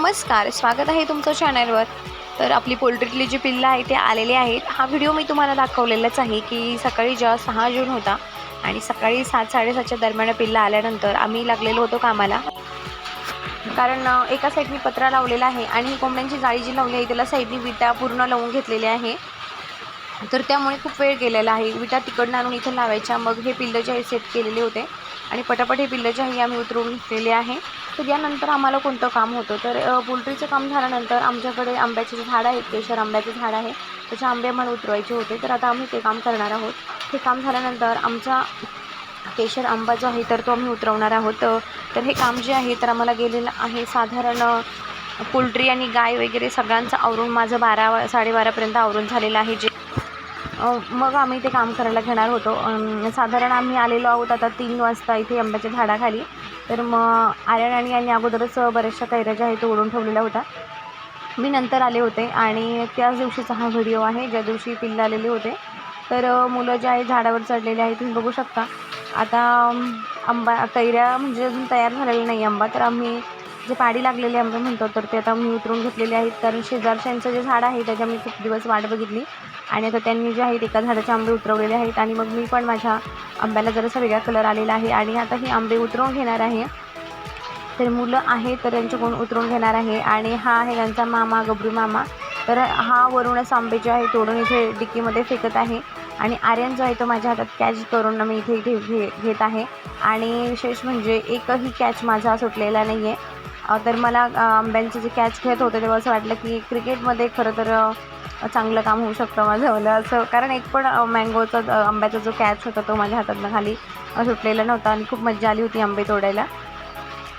नमस्कार स्वागत आहे तुमचं चॅनलवर तर आपली पोल्ट्रीतली जी पिल्लं आहे ते आलेले आहेत. हा व्हिडिओ मी तुम्हाला दाखवलेलाच आहे की सकाळी जेव्हा सहा जून होता आणि सकाळी सात साडेसातच्या दरम्यान पिल्लं आल्यानंतर आम्ही लागलेलो होतो कामाला. कारण एका साईडनी पत्रा लावलेला आहे आणि ही कोंबड्यांची जाळी जी लावली आहे त्याला साईडनी विटा पूर्ण लावून घेतलेल्या आहे. तर त्यामुळे खूप वेळ गेलेला आहे. विटा तिकडनं आणून इथं लावायच्या. मग हे पिल्लं जे आहे सेट केलेले होते. आणि पटापट हे पिल्लं जे आहे आम्ही उतरवून घेतलेले आहे. तर यानंतर आम्हाला कोणतं काम होतं? तर पोल्ट्रीचं काम झाल्यानंतर आमच्याकडे आंब्याचे जे झाड आहेत केशर आंब्याचे झाड आहे. त्याचे आंबे आम्हाला उतरवायचे होते. तर आता आम्ही ते काम करणार आहोत. हे काम झाल्यानंतर आमचा केशर आंबा जो आहे तर तो आम्ही उतरवणार आहोत. तर हे काम जे आहे तर आम्हाला गेलेलं आहे साधारण पोल्ट्री आणि गाय वगैरे सगळ्यांचं आवरून माझं बारा वा- साडेबारापर्यंत आवरून झालेलं आहे. जे मग आम्ही ते काम करायला घेणार होतो. साधारण आम्ही आलेलो आहोत आता तीन वाजता इथे आंब्याच्या झाडाखाली. तर मग आर्यन आणि यांनी अगोदरच बऱ्याचशा कैऱ्या ज्या आहेत ओढून ठेवलेल्या होत्या. मी नंतर आले होते आणि त्याच दिवशीचा हा व्हिडिओ आहे ज्या दिवशी पिल्लं आलेले होते. तर मुलं जे आहे झाडावर चढलेले आहेत तुम्ही बघू शकता. आता आंबा कैऱ्या म्हणजे अजून तयार झालेला नाही आंबा. तर आम्ही जे पाडी लागलेले आंबे म्हणतो तर ते आता मी उतरून घेतलेले आहेत कारण शेजारच्यांचं जे झाड आहे त्याच्या मी खूप दिवस वाट बघितली. आणि आता त्यांनी जे आहेत एका झाडाचे आंबे उतरवलेले आहेत. आणि मग मी पण माझ्या आंब्याला जरासा वेगळा कलर आलेला आहे. आणि आता ही आंबे उतरवून घेणार आहे. तर मुलं आहेत तर त्यांच्याकडून उतरून घेणार आहे. आणि हा आहे त्यांचा मामा गबरू मामा. तर हा वरूनच आंबे जे आहे तोडून इथे डिक्कीमध्ये फेकत आहे. आणि आर्यन जो आहे तो माझ्या हातात कॅच करून मी इथे इथे घे घेत आहे. आणि विशेष म्हणजे एकही कॅच माझा सुटलेला नाही आहे तर मला आंब्यांचे जे कॅच खेळत होते तेव्हा असं वाटलं की क्रिकेटमध्ये खरं तर चांगलं काम होऊ शकतं माझं. मला असं कारण एक पण मँगोचा आंब्याचा जो कॅच होता तो माझ्या हातातनं खाली सुटलेला नव्हता आणि खूप मज्जा आली होती आंबे तोडायला.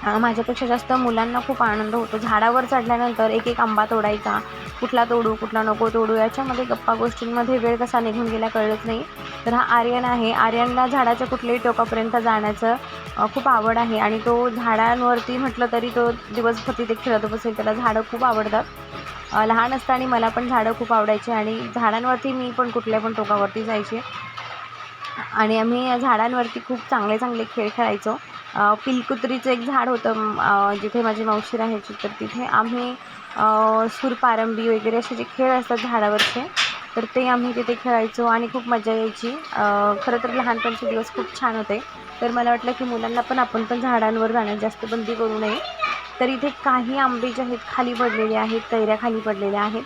माझ्यापेक्षा जास्त मुलांना खूप आनंद होतो. झाडावर चढल्यानंतर एक एक आंबा तोडायचा. कुठला तोडू कुठला नको तोडू याच्यामध्ये गप्पा गोष्टींमध्ये वेळ कसा निघून गेला कळत नाही. तर हा आर्यन आहे. आर्यनला झाडाच्या कुठल्याही टोकापर्यंत जाण्याचं खूप आवड आहे. आणि तो झाडांवरती म्हटलं तरी तो दिवसभर तिथे खेळत बसेल. त्याला झाडं खूप आवडतात. लहान असताना मला पण झाडं खूप आवडायची आणि झाडांवरती मी पण कुठल्या पण टोकावरती जायचे. आणि आम्ही झाडांवरती खूप चांगले चांगले खेळ खेळायचो. पिलकुत्रीचं एक झाड होतं जिथे माझी मावशी राहायची तर तिथे आम्ही सुरपारंबी सूरपारंबी वगैरे असे जे खेळ असतात झाडावरचे तर ते आम्ही तिथे खेळायचो आणि खूप मजा यायची. खरं तर लहानपणचे दिवस खूप छान होते. तर मला वाटलं की मुलांना पण आपण पण झाडांवर जाण्यास जास्त बंदी करू नये. तर इथे काही आंबे जे आहेत खाली पडलेले आहेत कैऱ्या खाली पडलेल्या आहेत.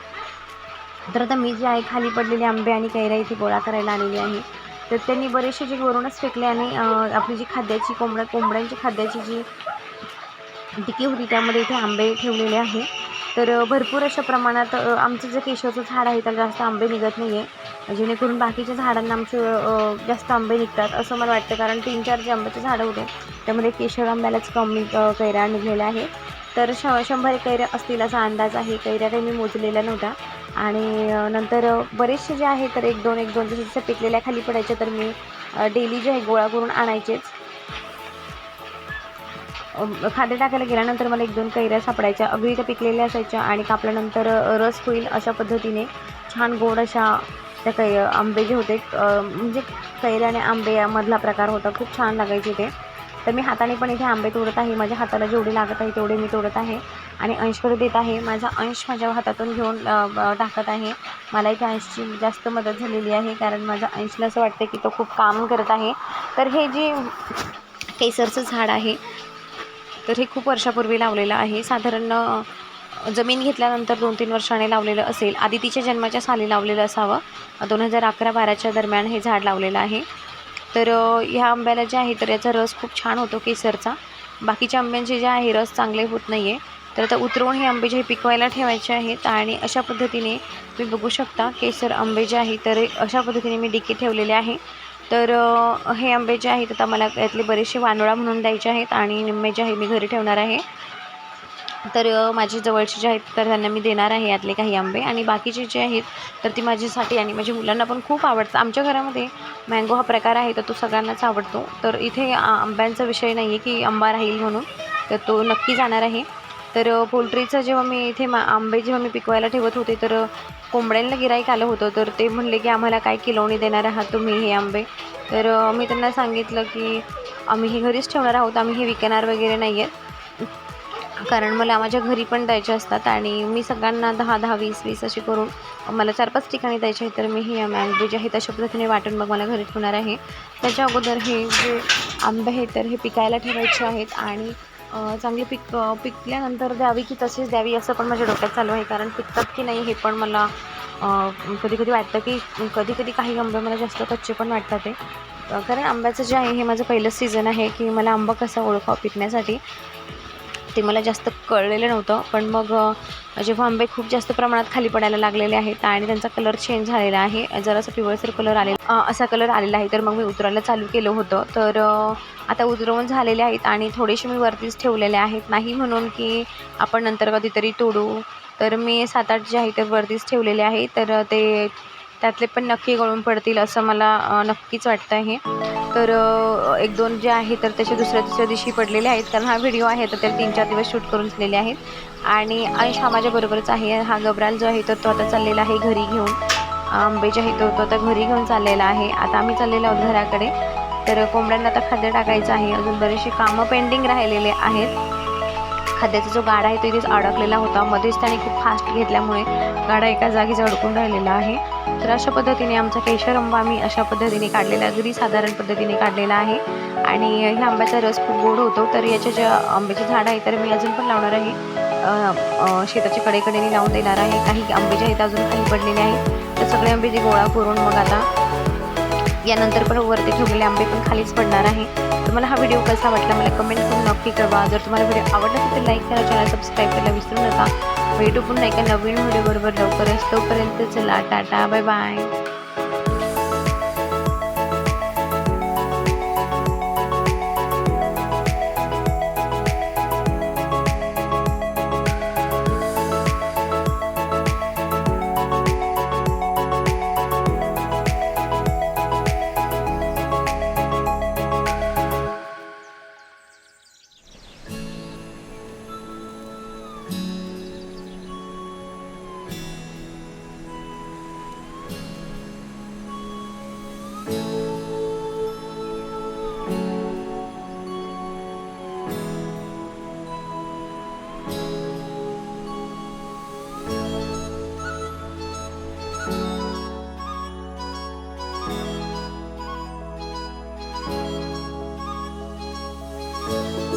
तर आता मी जे आहे खाली पडलेले आंबे आणि कैऱ्या इथे गोळा करायला आलेली आहे. तर त्यांनी बरेचसे जे वरूनच फेकले आणि आपली जी खाद्याची कोंबड्या कोंबड्यांची खाद्याची जी टिकी होती त्यामध्ये इथे आंबे ठेवलेले आहे. तर भरपूर अशा प्रमाणात आमचं जे केशवचं झाड आहे त्याला जास्त आंबे निघत नाही आहे जेणेकरून बाकीच्या झाडांना आमचे जास्त आंबे निघतात असं मला वाटतं. कारण तीन चार जे आंब्याचे झाडं होते त्यामध्ये केशव आंब्यालाच कमी कैऱ्या निघलेल्या आहेत. तर श शंभर एक कैऱ्या असतील असा अंदाज आहे. कैऱ्या काही मी मोजलेल्या नव्हत्या. आणि नंतर बरेचसे जे आहे तर एक दोन एक दोन जसे जसे पिकलेल्या खाली पडायच्या तर मी डेली जे आहे गोळा करून आणायचेच. खाद्य टाकायला गेल्यानंतर मला एक दोन कैऱ्या सापडायच्या अगदी त्या पिकलेल्या असायच्या आणि कापल्यानंतर रस होईल अशा पद्धतीने छान गोड अशा त्या कै आंबे जे होते म्हणजे कैऱ्या आणि आंबे यामधला प्रकार होता खूप छान लागायचे ते. तर मी हाताने पण इथे आंबे तोडत आहे माझ्या हाताला जेवढे लागत आहे तेवढे मी तोडत आहे. आणि अंशकडे देत आहे. माझा अंश माझ्या हातातून घेऊन टाकत आहे. मला इथे अंशची जास्त मदत झालेली आहे कारण माझ्या अंशला असं वाटतं की तो खूप काम करत आहे. तर हे जे केसरचं झाड आहे तर हे खूप वर्षापूर्वी लावलेलं आहे. साधारण जमीन घेतल्यानंतर दोन तीन वर्षाने लावलेलं असेल. आदितीच्या जन्माच्या साली लावलेलं असावं. दोन हजार अकरा बाराच्या दरम्यान हे झाड लावलेलं आहे. तर ह्या आंब्याला जे आहे तर याचा रस खूप छान होतो केसरचा. बाकीच्या आंब्यांचे जे आहे रस चांगले होत नाही आहे तर आता उतरवून हे आंबे जे पिकवायला ठेवायचे आहेत आणि अशा पद्धतीने तुम्ही बघू शकता केसर आंबे जे आहे तर अशा पद्धतीने मी डिके ठेवलेले आहे. तर हे आंबे जे आहेत आता मला यातले बरेचसे वानोळा म्हणून द्यायचे आहेत आणि निम्मे जे आहे मी घरी ठेवणार आहे. तर माझे जवळचे जे आहेत तर त्यांना मी देणार आहे यातले काही आंबे आणि बाकीचे जे आहेत तर ती माझ्यासाठी आणि माझ्या मुलांना पण खूप आवडतं. आमच्या घरामध्ये मँगो हा प्रकार आहे तर तो सगळ्यांनाच आवडतो. तर इथे आंब्यांचा विषय नाही आहे की आंबा राहील म्हणून तर तो नक्की जाणार आहे. तर पोल्ट्रीचं जेव्हा मी इथे मा आंबे जेव्हा मी पिकवायला ठेवत होते तर कोंबड्यांना गिराईक आलं होतं. तर ते म्हणले की आम्हाला काय किलोनी देणार आहात तुम्ही हे आंबे? तर मी त्यांना सांगितलं की आम्ही हे घरीच ठेवणार आहोत. आम्ही हे विकणार वगैरे नाही आहेत. कारण मला माझ्या घरी पण द्यायचे असतात आणि मी सगळ्यांना दहा दहा वीस वीस अशी करून मला चार पाच ठिकाणी द्यायचे आहेत. तर मी हे आंबे जे आहेत अशा पद्धतीने वाटून मग मला घरी ठेवणार आहे. त्याच्या अगोदर हे जे आंबे आहेत तर हे पिकायला ठेवायचे आहेत आणि चांगले पिक पिकल्यानंतर द्यावी की तशीच द्यावी असं पण माझ्या डोक्यात चालू आहे. कारण पिकतात की नाही हे पण मला कधी कधी वाटतं की कधी कधी काही आंबे मला जास्त कच्चे पण वाटतात ते. कारण आंब्याचं जे आहे हे माझं पहिलंच सीझन आहे की मला आंबा कसा ओळखावा पिकण्यासाठी. ते मला जास्त कळलेलं नव्हतं. पण मग अ, जेव्हा आंबे खूप जास्त प्रमाणात खाली पडायला लागलेले आहेत आणि त्यांचा कलर चेंज झालेला आहे. जरासा पिवळसर कलर आलेला असा कलर आलेला आहे. तर मग मी उतरायला चालू केलं होतं. तर आता उतरवून झालेले आहेत आणि थोडेसे मी वरतीच ठेवलेले आहेत. नाही म्हणून की आपण नंतर कधीतरी तोडू. तर मी सात आठ जे आहे ते वरतीच ठेवलेले आहे. तर ते त्यातले पण नक्की गळून पडतील असं मला नक्कीच वाटतं आहे तर एक दोन जे आहे तर तसे दुसऱ्या दुसऱ्या दिवशी पडलेले आहेत. कारण हा व्हिडिओ आहे तर ते तीन चार दिवस शूट करून दिलेले आहेत. आणि अंश हा माझ्याबरोबरच आहे. हा गबराल जो आहे तर तो आता चाललेला आहे घरी घेऊन. आंबे जे आहे तो तो आता घरी घेऊन चाललेला आहे. आता आम्ही चाललेलो आहोत घराकडे. तर कोंबड्यांना आता खाद्य टाकायचं आहे. अजून बरेचसे कामं पेंडिंग राहिलेले आहेत. खाद्याचा जो गाडा आहे तो इथेच अडकलेला होता. मध्येच त्याने खूप फास्ट घेतल्यामुळे गाडा एका जागीच अडकून राहिलेला आहे. तर अशा पद्धतीने आमचा केशर आंबा आम्ही अशा पद्धतीने काढलेला अगदी साधारण पद्धतीने काढलेला आहे. आणि ह्या आंब्याचा रस खूप गोड होतो. तर याच्या ज्या आंब्याचे झाडं आहे तर मी अजून पण लावणार आहे. शेताच्या कडेकडेने लावून देणार आहे. काही आंबे जे आहेत अजून काही पडलेले आहेत. तर सगळे आंबे जे गोळा करून मग आता यानंतर पण वरती ठेवलेले आंबे पण खालीच पडणार आहे. तुम्हाला मला हा व्हिडिओ कसा वाटला मला कमेंट करून नक्की कळवा. जर तुम्हाला व्हिडिओ आवडला असेल तर लाईक करा चॅनल सबस्क्राईब करायला विसरू नका. भेटू पुन्हा एका नवीन व्हिडिओबरोबर लवकरच तोपर्यंत चला टाटा बाय बाय Música